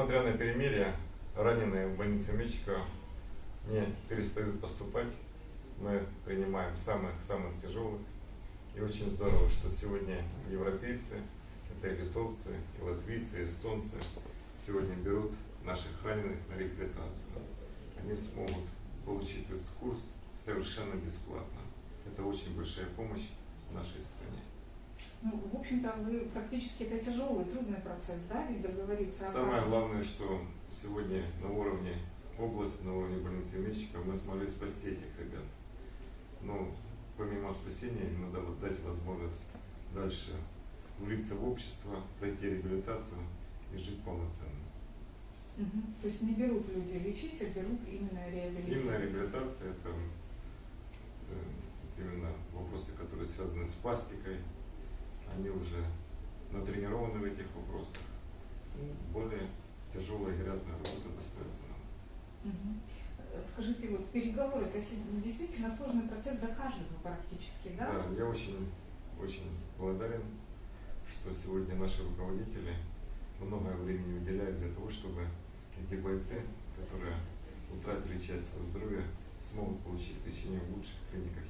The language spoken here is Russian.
несмотря на перемирие, раненые в больнице Мечикова не перестают поступать. Мы принимаем самых-самых тяжелых. И очень здорово, что сегодня европейцы, это и литовцы, и латвийцы, и эстонцы, сегодня берут наших раненых на реабилитацию. Они смогут получить этот курс совершенно бесплатно. Это очень большая помощь нашей стране. Ну, в общем-то, вы практически это тяжелый, трудный процесс, да, ведь договориться о Самое главное, что сегодня на уровне области, на уровне больницы Мечика мы смогли спасти этих ребят. Но помимо спасения им надо вот дать возможность дальше влиться в общество, пройти реабилитацию и жить полноценно. Мгм. То есть не берут люди лечить, а берут именно реабилитацию. Именно реабилитация это э, вот именно вопросы, которые связаны с пластикой, они уже натренированы в этих вопросах. Ну, более тяжелая и грязная работа достается нам. Э, Скажите, вот переговоры, это действительно сложный процесс за каждого практически, да? Да, я очень, очень благодарен, что сегодня наши руководители много времени уделяют для того, чтобы эти бойцы, которые утратили часть своего здоровья, смогут получить лечение в лучших клиниках.